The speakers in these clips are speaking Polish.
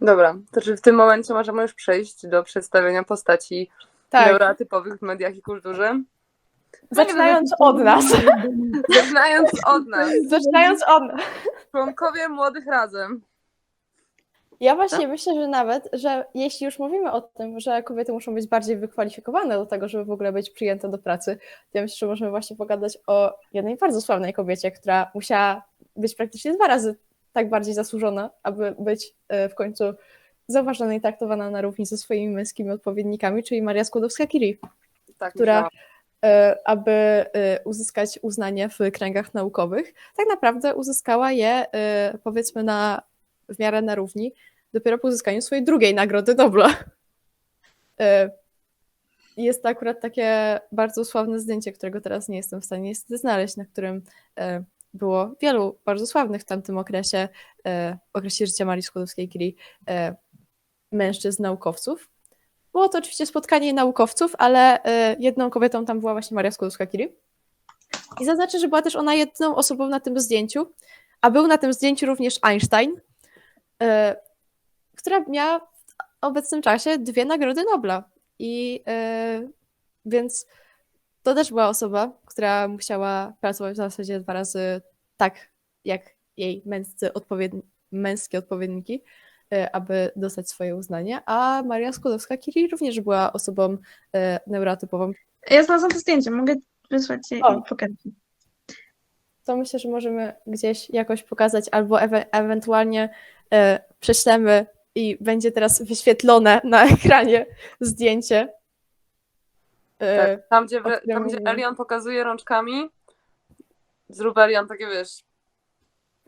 Dobra, to czy w tym momencie możemy już przejść do przedstawienia postaci Tak, neurotypowych w mediach i kulturze? zaczynając od nas. Zaczynając od nas, Zaczynając od nas. członkowie młodych razem. Ja właśnie myślę, że nawet, że jeśli już mówimy o tym, że kobiety muszą być bardziej wykwalifikowane do tego, żeby w ogóle być przyjęte do pracy, to ja myślę, że możemy właśnie pogadać o jednej bardzo sławnej kobiecie, która musiała być praktycznie dwa razy tak bardziej zasłużona, aby być e, w końcu zauważona i traktowana na równi ze swoimi męskimi odpowiednikami, czyli Maria Skłodowska-Curie, Tak, która e, aby e, uzyskać uznanie w kręgach naukowych, tak naprawdę uzyskała je powiedzmy na, w miarę na równi dopiero po uzyskaniu swojej drugiej nagrody Nobla. Jest to akurat takie bardzo sławne zdjęcie, którego teraz nie jestem w stanie niestety znaleźć, na którym było wielu bardzo sławnych w tamtym okresie, e, okresie życia Marii Skłodowskiej-Curie, mężczyzn naukowców. Było to oczywiście spotkanie naukowców, ale e, jedną kobietą tam była właśnie Maria Skłodowska-Curie. I zaznaczę, że była też ona jedną osobą na tym zdjęciu, a był na tym zdjęciu również Einstein, e, która miała w obecnym czasie dwie nagrody Nobla. I więc to też była osoba, która musiała pracować w zasadzie dwa razy tak, jak jej męscy odpowiedni, męskie odpowiedniki, e, aby dostać swoje uznanie. A Maria Skłodowska-Curie również była osobą e, neurotypową. Ja znalazłam to zdjęcie, mogę wysłać je O. i pokazać. to myślę, że możemy gdzieś jakoś pokazać, albo ewe- ewentualnie e, prześlemy i będzie teraz wyświetlone na ekranie zdjęcie. E, Tak, tam, gdzie, tam, gdzie. Elion pokazuje rączkami, zrób Elion takie, wiesz,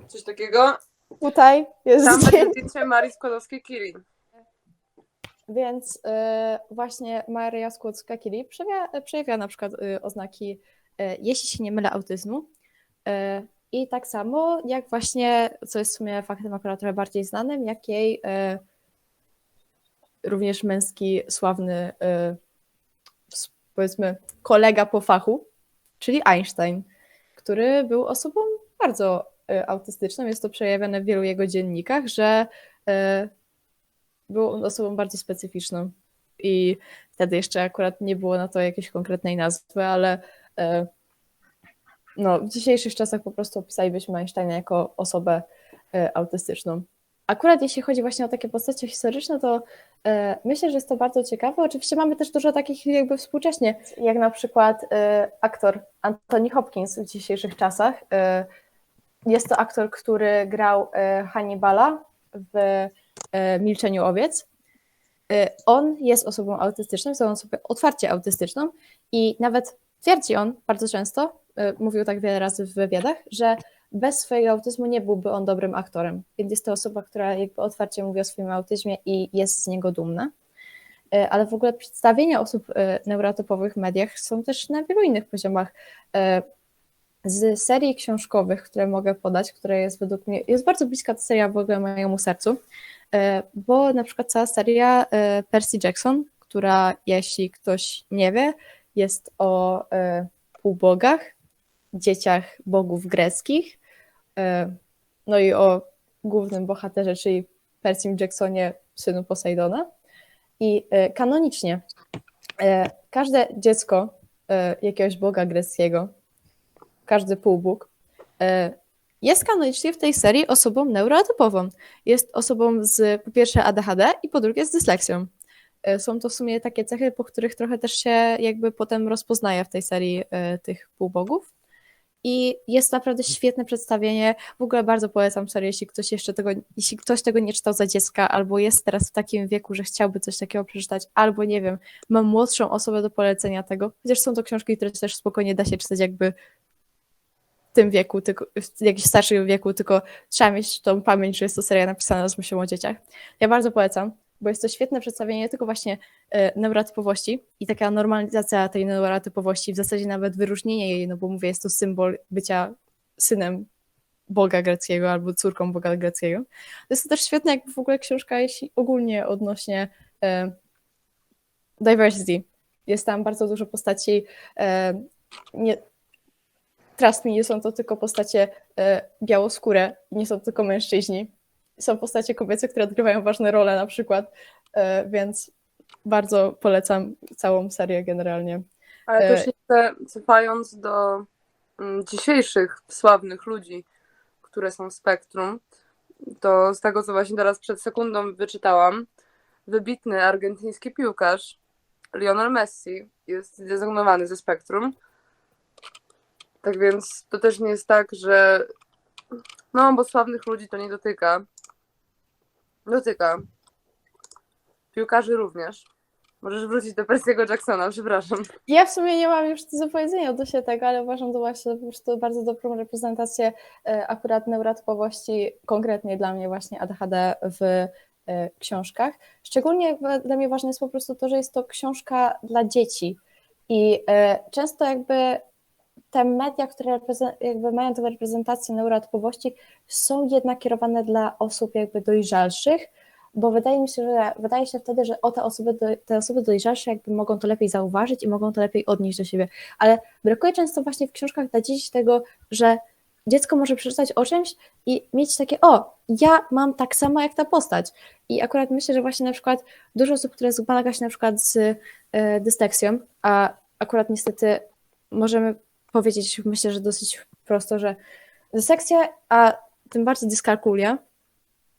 coś takiego. Tutaj jest Tam będzie zdjęcie Marii Skłodowskiej-Curie. Więc e, właśnie Maria Skłodowska-Curie przejawia, przejawia na przykład e, oznaki, e, jeśli się nie mylę, autyzmu. I tak samo jak właśnie, co jest w sumie faktem akurat trochę bardziej znanym, jak jej również męski, sławny, powiedzmy, kolega po fachu, czyli Einstein, który był osobą bardzo e, autystyczną. Jest to przejawione w wielu jego dziennikach, że e, był on osobą bardzo specyficzną i wtedy jeszcze akurat nie było na to jakiejś konkretnej nazwy, ale e, no, w dzisiejszych czasach po prostu opisalibyśmy Einsteina jako osobę autystyczną. Akurat jeśli chodzi właśnie o takie postacie historyczne, to e, myślę, że jest to bardzo ciekawe. Oczywiście mamy też dużo takich jakby współcześnie, jak na przykład e, aktor Anthony Hopkins w dzisiejszych czasach. E, jest to aktor, który grał e, Hannibala w e, Milczeniu Owiec. E, On jest osobą autystyczną, jest osobą otwarcie autystyczną i nawet twierdzi on bardzo często, mówił tak wiele razy w wywiadach, że bez swojego autyzmu nie byłby on dobrym aktorem. Więc jest to osoba, która jakby otwarcie mówi o swoim autyzmie i jest z niego dumna. E, Ale w ogóle przedstawienia osób e, neurotypowych w mediach są też na wielu innych poziomach. E, Z serii książkowych, które mogę podać, która jest według mnie, jest bardzo bliska ta seria w ogóle mojemu sercu, bo na przykład cała seria Percy Jackson, która jeśli ktoś nie wie, jest o półbogach, dzieciach bogów greckich, no i o głównym bohaterze, czyli Percym Jacksonie, synu Poseidona. I e, kanonicznie e, każde dziecko e, jakiegoś boga greckiego, każdy półbóg, e, jest kanonicznie w tej serii osobą neurotypową. Jest osobą z po pierwsze ADHD i po drugie z dysleksją. E, Są to w sumie takie cechy, po których trochę też się jakby potem rozpoznaje w tej serii e, tych półbogów. I jest naprawdę świetne przedstawienie. W ogóle bardzo polecam serię, jeśli ktoś jeszcze tego, jeśli ktoś tego nie czytał za dziecka, albo jest teraz w takim wieku, że chciałby coś takiego przeczytać, albo nie wiem, ma młodszą osobę do polecenia tego. Chociaż są to książki, które też spokojnie da się czytać jakby w tym wieku, tylko w jakimś starszym wieku, tylko trzeba mieć tą pamięć, że jest to seria napisana z myślą o dzieciach. Ja bardzo polecam, bo jest to świetne przedstawienie nie tylko właśnie e, neurotypowości i taka normalizacja tej neurotypowości, w zasadzie nawet wyróżnienie jej, no bo mówię, jest to symbol bycia synem Boga greckiego albo córką Boga greckiego. Jest to też świetna jakby w ogóle książka, jeśli ogólnie odnośnie e, diversity. Jest tam bardzo dużo postaci, e, nie, trust me, nie są to tylko postacie e, białoskóre, nie są to tylko mężczyźni. Są postacie kobiece, które odgrywają ważne role na przykład, e, więc bardzo polecam całą serię generalnie. Ale też jeszcze cofając do mm, dzisiejszych sławnych ludzi, które są w spektrum, to z tego, co właśnie teraz przed sekundą wyczytałam, wybitny argentyński piłkarz Lionel Messi jest zrezygnowany ze spektrum. Tak więc to też nie jest tak, że no, bo sławnych ludzi to nie dotyka. Dotyka. Piłkarzy również. Możesz wrócić do Percy'ego Jacksona, przepraszam. Ja w sumie nie mam już nic do powiedzenia odnośnie tego, ale uważam to właśnie po prostu bardzo dobrą reprezentację e, akurat neurotypowości, konkretnie dla mnie właśnie ADHD w e, książkach. Szczególnie dla mnie ważne jest po prostu to, że jest to książka dla dzieci i e, często jakby te media, które jakby mają tę reprezentację neurotypowości są jednak kierowane dla osób jakby dojrzalszych, bo wydaje mi się, że wydaje się wtedy, że o te osoby, te osoby dojrzalsze jakby mogą to lepiej zauważyć i mogą to lepiej odnieść do siebie, ale brakuje często właśnie w książkach dla dzieci tego, że dziecko może przeczytać o czymś i mieć takie, o, ja mam tak samo jak ta postać. I akurat myślę, że właśnie na przykład dużo osób, które zmaga się na przykład z e, dysleksją, a akurat niestety możemy powiedzieć, myślę, że dosyć prosto, że dysleksja, a tym bardziej dyskalkulia,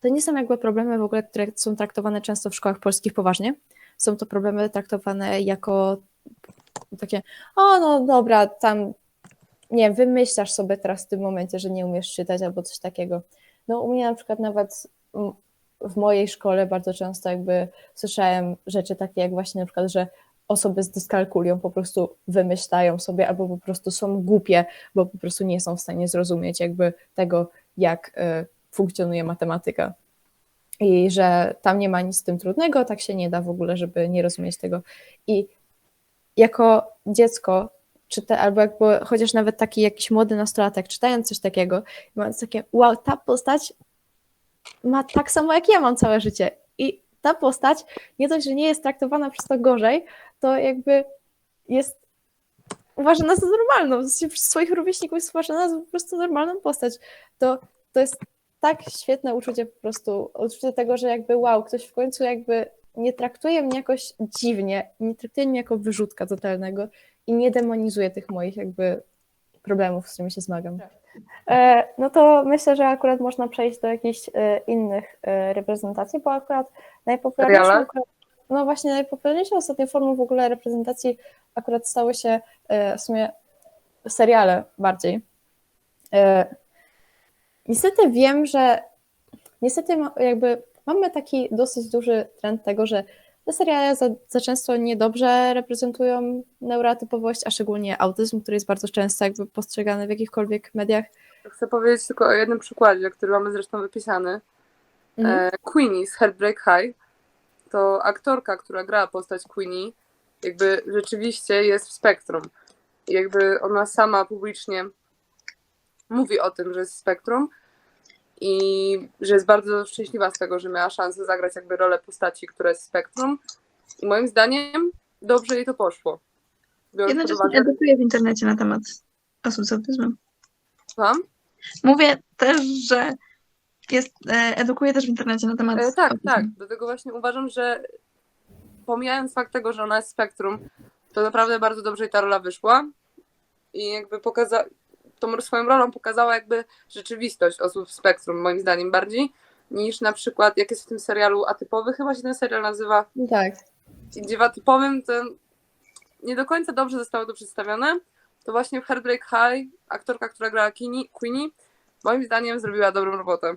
to nie są jakby problemy w ogóle, które są traktowane często w szkołach polskich poważnie. Są to problemy traktowane jako takie, o no dobra, tam nie wymyślasz sobie teraz w tym momencie, że nie umiesz czytać albo coś takiego. No u mnie na przykład nawet w mojej szkole bardzo często jakby słyszałem rzeczy takie jak właśnie na przykład, że osoby z dyskalkulią po prostu wymyślają sobie albo po prostu są głupie, bo po prostu nie są w stanie zrozumieć jakby tego, jak y, funkcjonuje matematyka. I że tam nie ma nic z tym trudnego, tak się nie da w ogóle, żeby nie rozumieć tego. I jako dziecko, czy te, albo jakby chociaż nawet taki jakiś młody nastolatek, czytając coś takiego, mając takie, wow, ta postać ma tak samo jak ja mam całe życie. I ta postać nie dość, że nie jest traktowana przez to gorzej, to jakby jest uważana za normalną. W sensie Przez swoich rówieśników jest uważana za po prostu normalną postać. To, to jest tak świetne uczucie po prostu, uczucie tego, że jakby wow, ktoś w końcu jakby nie traktuje mnie jakoś dziwnie, nie traktuje mnie jako wyrzutka totalnego i nie demonizuje tych moich jakby problemów, z którymi się zmagam. E, No to myślę, że akurat można przejść do jakichś e, innych e, reprezentacji, bo akurat najpopularniejszą, Seriale? No właśnie najpopularniejszą ostatnio formą w ogóle reprezentacji akurat stały się e, w sumie seriale bardziej. E, Niestety wiem, że niestety jakby mamy taki dosyć duży trend tego, że te seriale za, za często niedobrze reprezentują neurotypowość, a szczególnie autyzm, który jest bardzo często jakby postrzegany w jakichkolwiek mediach. Chcę powiedzieć tylko o jednym przykładzie, który mamy zresztą wypisany. Mhm. E, Queenie z Heartbreak High to aktorka, która grała postać Queenie, jakby rzeczywiście jest w spektrum. Jakby ona sama publicznie mówi o tym, że jest w spektrum i że jest bardzo szczęśliwa z tego, że miała szansę zagrać jakby rolę postaci, która jest w spektrum. I moim zdaniem dobrze jej to poszło. Biorąc Jednocześnie uwagę, edukuję w internecie na temat osób z autyzmem. Słucham? Mówię też, że jest, e, edukuję też w internecie na temat E, tak, tak. Dlatego właśnie uważam, że pomijając fakt tego, że ona jest spektrum, to naprawdę bardzo dobrze jej ta rola wyszła i jakby pokazała, tą swoją rolą pokazała jakby rzeczywistość osób w spektrum, moim zdaniem bardziej, niż na przykład, jak jest w tym serialu Atypowy, chyba się ten serial nazywa, Tak. gdzie w Atypowym to nie do końca dobrze zostało to przedstawione, to właśnie w Heartbreak High aktorka, która grała Queenie, Queenie moim zdaniem zrobiła dobrą robotę.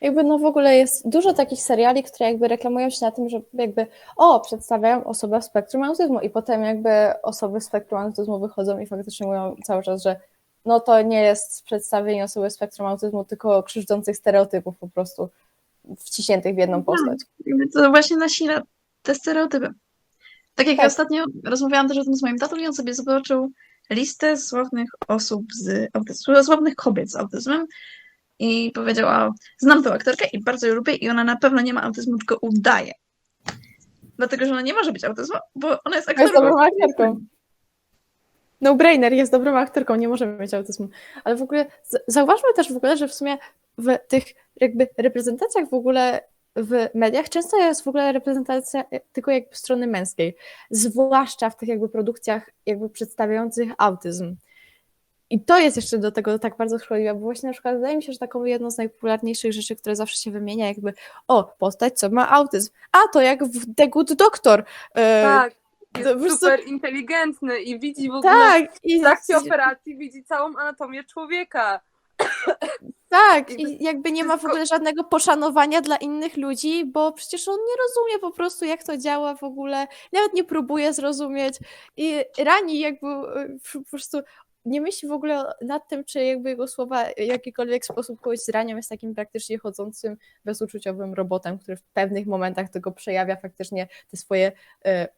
Jakby no w ogóle jest dużo takich seriali, które jakby reklamują się na tym, że jakby o, przedstawiają osobę w spektrum autyzmu i potem jakby osoby w spektrum autyzmu wychodzą i faktycznie mówią cały czas, że no to nie jest przedstawienie osoby w spektrum autyzmu, tylko krzywdzących stereotypów po prostu wciśniętych w jedną postać. Jakby To właśnie nasila te stereotypy. Tak jak Tak. ostatnio rozmawiałam też o tym z moim tatą i on sobie zobaczył listę sławnych osób z autyzmem, sławnych kobiet z autyzmem i powiedział, a znam tą aktorkę i bardzo ją lubię i ona na pewno nie ma autyzmu, tylko udaje. Dlatego, że ona nie może być autyzmu, bo ona jest Jest aktorką. dobrą aktorką. No brainer jest dobrą aktorką, nie możemy mieć autyzmu. Ale w ogóle zauważmy też w ogóle, że w sumie w tych jakby reprezentacjach w ogóle w mediach często jest w ogóle reprezentacja e, tylko jakby strony męskiej, zwłaszcza w tych jakby produkcjach jakby przedstawiających autyzm. I to jest jeszcze do tego tak bardzo szkodliwe, bo właśnie na przykład wydaje mi się, że taką jedną z najpopularniejszych rzeczy, które zawsze się wymienia, jakby o, postać, co ma autyzm, a to jak w The Good Doctor. e, Tak, jest super inteligentny i widzi w ogóle tak, i w trakcie operacji widzi całą anatomię człowieka. Tak, i jakby nie ma w ogóle żadnego poszanowania dla innych ludzi, bo przecież on nie rozumie po prostu, jak to działa w ogóle, nawet nie próbuje zrozumieć i rani jakby e, po prostu nie myśli w ogóle nad tym, czy jakby jego słowa w jakikolwiek sposób kogoś zranią, jest takim praktycznie chodzącym, bezuczuciowym robotem, który w pewnych momentach tego przejawia faktycznie te swoje e,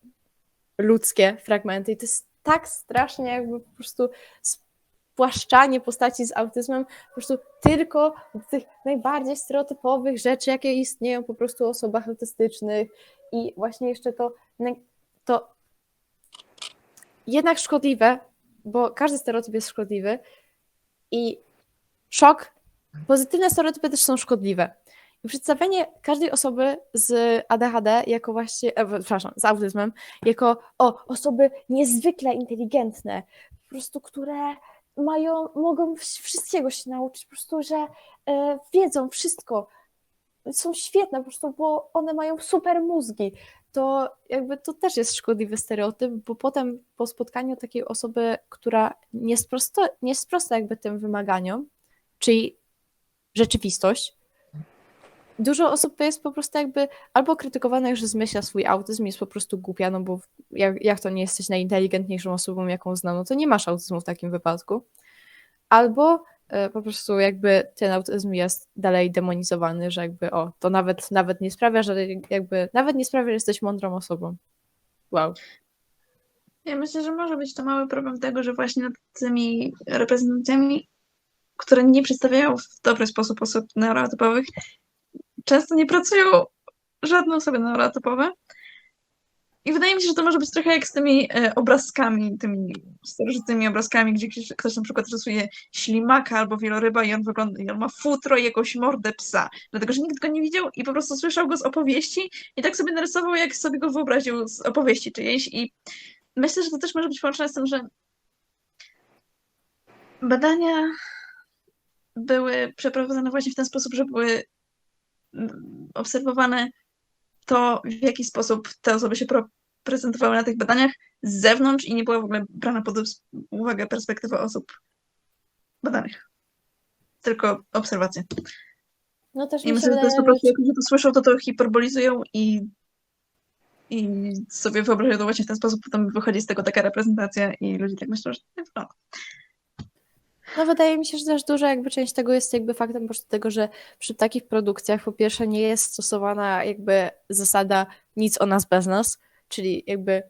ludzkie fragmenty. I to jest tak strasznie jakby po prostu spłaszczanie postaci z autyzmem po prostu tylko tych najbardziej stereotypowych rzeczy, jakie istnieją po prostu o osobach autystycznych. I właśnie jeszcze to, to jednak szkodliwe, bo każdy stereotyp jest szkodliwy i szok, pozytywne stereotypy też są szkodliwe. I przedstawienie każdej osoby z ADHD jako właśnie, e, przepraszam, z autyzmem, jako o, osoby niezwykle inteligentne, po prostu, które mają, mogą wsz- wszystkiego się nauczyć, po prostu, że e, wiedzą wszystko, są świetne po prostu, bo one mają super mózgi. To jakby to też jest szkodliwy stereotyp, bo potem po spotkaniu takiej osoby, która nie sprosta, nie sprosta jakby tym wymaganiom, czyli rzeczywistość, dużo osób jest po prostu jakby albo krytykowane, że zmyśla swój autyzm jest po prostu głupia, no bo jak, jak to nie jesteś najinteligentniejszą osobą, jaką znam, no to nie masz autyzmu w takim wypadku. Albo po prostu jakby ten autyzm jest dalej demonizowany, że jakby o, to nawet, nawet nie sprawia, że jakby, nawet nie sprawia, że jesteś mądrą osobą. Wow. Ja myślę, że może być to mały problem tego, że właśnie nad tymi reprezentacjami, które nie przedstawiają w dobry sposób osób neurotypowych, często nie pracują żadne osoby neurotypowe. I wydaje mi się, że to może być trochę jak z tymi e, obrazkami, tymi starożytnymi obrazkami, gdzie ktoś, ktoś na przykład rysuje ślimaka albo wieloryba i on wygląda, i on ma futro i jakąś mordę psa, dlatego że nikt go nie widział i po prostu słyszał go z opowieści i tak sobie narysował, jak sobie go wyobraził z opowieści czyjejś i myślę, że to też może być połączone z tym, że badania były przeprowadzone właśnie w ten sposób, że były mm, obserwowane to, w jaki sposób te osoby się prezentowały na tych badaniach z zewnątrz i nie była w ogóle brana pod uwagę perspektywa osób badanych. Tylko obserwacje. No też I mi myślę, że to jest po prostu, jak ludzie to słyszą, to to hiperbolizują i, i sobie wyobrażają to właśnie w ten sposób, potem wychodzi z tego taka reprezentacja i ludzie tak myślą, że to nie wygląda. No wydaje mi się, że też duża jakby część tego jest jakby faktem po prostu tego, że przy takich produkcjach po pierwsze nie jest stosowana jakby zasada nic o nas bez nas, czyli jakby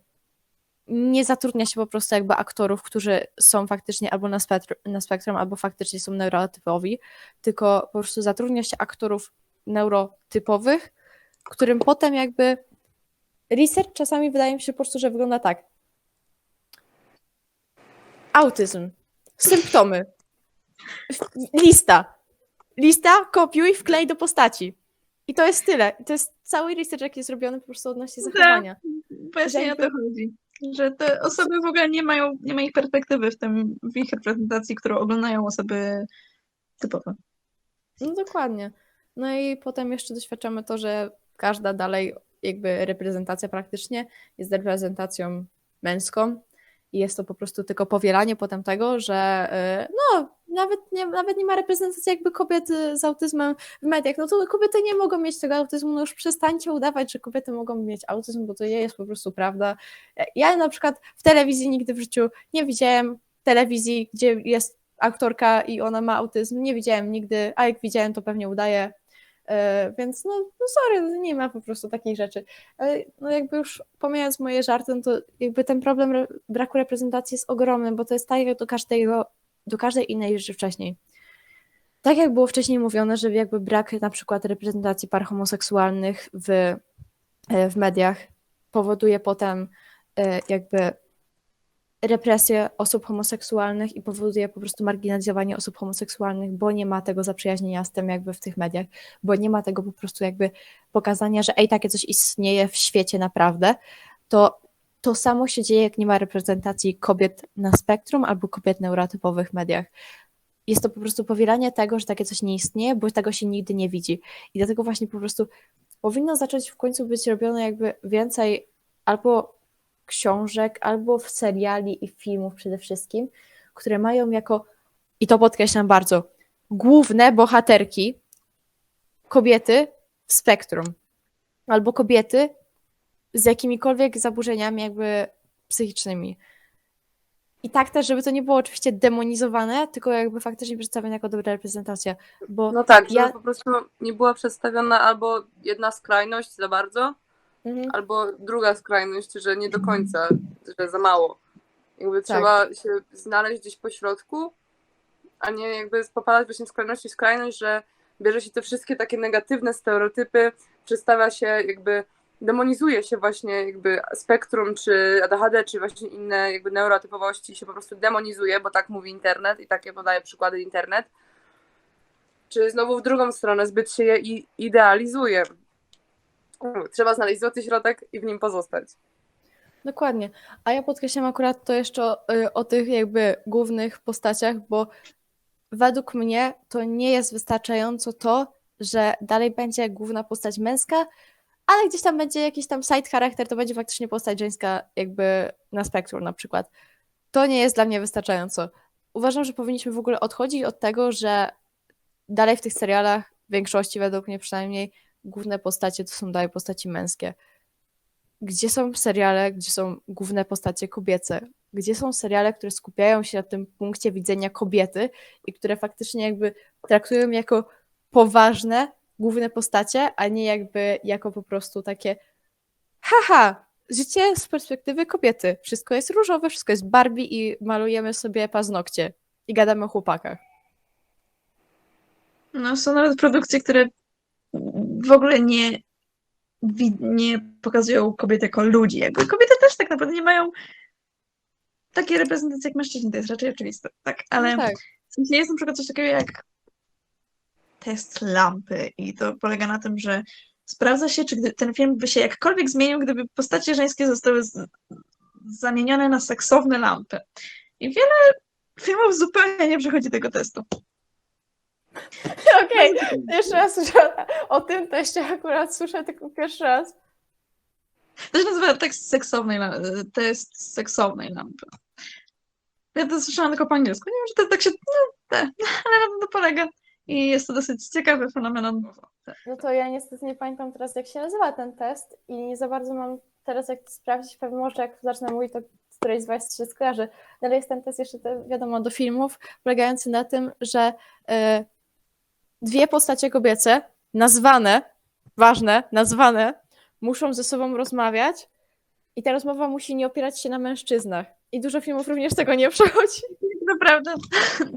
nie zatrudnia się po prostu jakby aktorów, którzy są faktycznie albo na, spektrum, na spektrum, albo faktycznie są neurotypowi, tylko po prostu zatrudnia się aktorów neurotypowych, którym potem jakby research czasami wydaje mi się po prostu, że wygląda tak. Autyzm. Symptomy. Lista. Lista, kopiuj, wklej do postaci. I to jest tyle. I to jest cały research, jaki jest zrobiony po prostu odnośnie Tak. zachowania. Właśnie Że o to chodzi. Że te osoby w ogóle nie mają, nie ma ich perspektywy w tym, w ich reprezentacji, którą oglądają osoby typowe. No dokładnie. No i potem jeszcze doświadczamy to, że każda dalej jakby reprezentacja praktycznie jest reprezentacją męską i jest to po prostu tylko powielanie potem tego, że y, no nawet nie, nawet nie ma reprezentacji jakby kobiet z autyzmem w mediach, no to kobiety nie mogą mieć tego autyzmu, no już przestańcie udawać, że kobiety mogą mieć autyzm, bo to nie jest po prostu prawda. Ja na przykład w telewizji nigdy w życiu nie widziałem telewizji, gdzie jest aktorka i ona ma autyzm, nie widziałem nigdy, a jak widziałem, to pewnie udaje, więc no, no sorry, nie ma po prostu takich rzeczy. Ale no jakby już pomijając moje żarty, no to jakby ten problem re- braku reprezentacji jest ogromny, bo to jest tak jak do każdego, do każdej innej rzeczy wcześniej. Tak jak było wcześniej mówione, że jakby brak na przykład reprezentacji par homoseksualnych w, e, w mediach powoduje potem e, jakby represję osób homoseksualnych i powoduje po prostu marginalizowanie osób homoseksualnych, bo nie ma tego zaprzyjaźnienia z tym jakby w tych mediach, bo nie ma tego po prostu jakby pokazania, że ej, takie coś istnieje w świecie naprawdę, to to samo się dzieje, jak nie ma reprezentacji kobiet na spektrum albo kobiet neurotypowych mediach. Jest to po prostu powielanie tego, że takie coś nie istnieje, bo tego się nigdy nie widzi. I dlatego właśnie po prostu powinno zacząć w końcu być robione jakby więcej albo książek, albo w seriali i filmów przede wszystkim, które mają jako, i to podkreślam bardzo, główne bohaterki kobiety w spektrum, albo kobiety z jakimikolwiek zaburzeniami jakby psychicznymi. I tak też, żeby to nie było oczywiście demonizowane, tylko jakby faktycznie przedstawione jako dobra reprezentacja, bo No tak, żeby Ja- po prostu nie była przedstawiona albo jedna skrajność za bardzo, Mhm. albo druga skrajność, że nie do końca, że za mało. Jakby Tak. trzeba się znaleźć gdzieś po środku, a nie jakby popadać właśnie w skrajność że bierze się te wszystkie takie negatywne stereotypy, przedstawia się jakby, demonizuje się właśnie jakby spektrum, czy ADHD, czy właśnie inne jakby neurotypowości się po prostu demonizuje, bo tak mówi internet i takie podaje przykłady internet. Czy znowu w drugą stronę zbyt się je idealizuje. Trzeba znaleźć złoty środek i w nim pozostać. Dokładnie. A ja podkreślam akurat to jeszcze o, y, o tych jakby głównych postaciach, bo według mnie to nie jest wystarczająco to, że dalej będzie główna postać męska, ale gdzieś tam będzie jakiś tam side charakter, to będzie faktycznie postać żeńska jakby na spektrum na przykład. To nie jest dla mnie wystarczająco. Uważam, że powinniśmy w ogóle odchodzić od tego, że dalej w tych serialach, w większości według mnie przynajmniej, główne postacie to są dalej postaci męskie gdzie są seriale, gdzie są główne postacie kobiece, gdzie są seriale, które skupiają się na tym punkcie widzenia kobiety i które faktycznie jakby traktują jako poważne główne postacie, a nie jakby jako po prostu takie haha, życie z perspektywy kobiety. Wszystko jest różowe, wszystko jest Barbie i malujemy sobie paznokcie i gadamy o chłopakach. No, są nawet produkcje, które w ogóle nie, nie pokazują kobiet jako ludzi. Jakby kobiety też tak naprawdę nie mają takiej reprezentacji jak mężczyźni, to jest raczej oczywiste, tak? Ale No tak. w sensie jest na przykład coś takiego jak test lampy i to polega na tym, że sprawdza się, czy ten film by się jakkolwiek zmienił, gdyby postacie żeńskie zostały z, zamienione na seksowne lampy. I wiele filmów zupełnie nie przechodzi tego testu. Okej, jeszcze raz słyszę o tym teście, akurat słyszę tylko pierwszy raz. To się nazywa tekst seksownej, test seksownej lampy. Ja to słyszałam tylko po angielsku. Nie wiem, czy to tak się. No, te, ale na tym to polega. I jest to dosyć ciekawy fenomen. No to ja niestety nie pamiętam teraz, jak się nazywa ten test i nie za bardzo mam teraz jak to sprawdzić, pewnie może jak zacznę mówić, to którejś z Was się skojarzy. No ale jest ten test jeszcze, wiadomo, do filmów, polegający na tym, że e, dwie postacie kobiece, nazwane, ważne, nazwane, muszą ze sobą rozmawiać i ta rozmowa musi nie opierać się na mężczyznach. I dużo filmów również tego nie przechodzi. Naprawdę.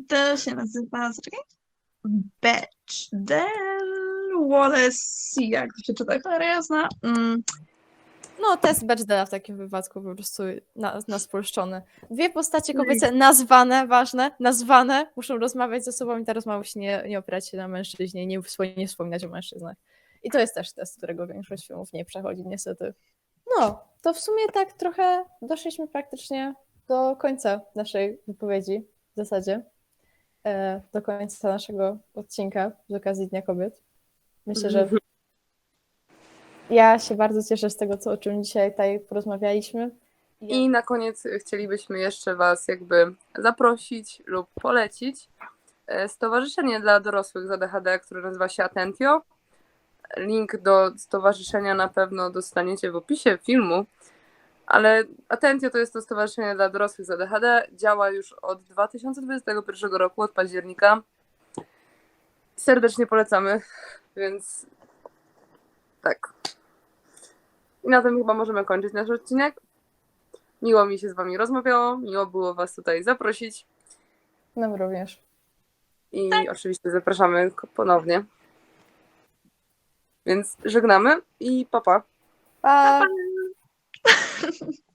To się nazywa. Bechdel Wallace. Jak to się czyta? Cholera jasna. Mm, No, test Bechdela w takim wypadku po prostu na, na spolszczony. Dwie postacie kobiece nazwane, ważne, nazwane, muszą rozmawiać ze sobą i ta rozmowa musi nie, nie opierać się na mężczyźnie, nie, nie wspominać o mężczyznach. I to jest też test, którego większość filmów nie przechodzi, niestety. No, to w sumie tak trochę doszliśmy praktycznie do końca naszej wypowiedzi, w zasadzie. E, do końca naszego odcinka z okazji Dnia Kobiet. Myślę, że ja się bardzo cieszę z tego, co, o czym dzisiaj tutaj porozmawialiśmy. I na koniec chcielibyśmy jeszcze Was jakby zaprosić lub polecić e, Stowarzyszenie dla dorosłych z ADHD, które nazywa się Atentio. Link do stowarzyszenia na pewno dostaniecie w opisie filmu, ale Atentio to jest to Stowarzyszenie dla dorosłych z ADHD. Działa już od 2021 roku, od października. Serdecznie polecamy, więc tak. I na tym chyba możemy kończyć nasz odcinek. Miło mi się z Wami rozmawiało, miło było Was tutaj zaprosić Nam również. i oczywiście zapraszamy ponownie. Więc żegnamy i papa. Pa. Pa!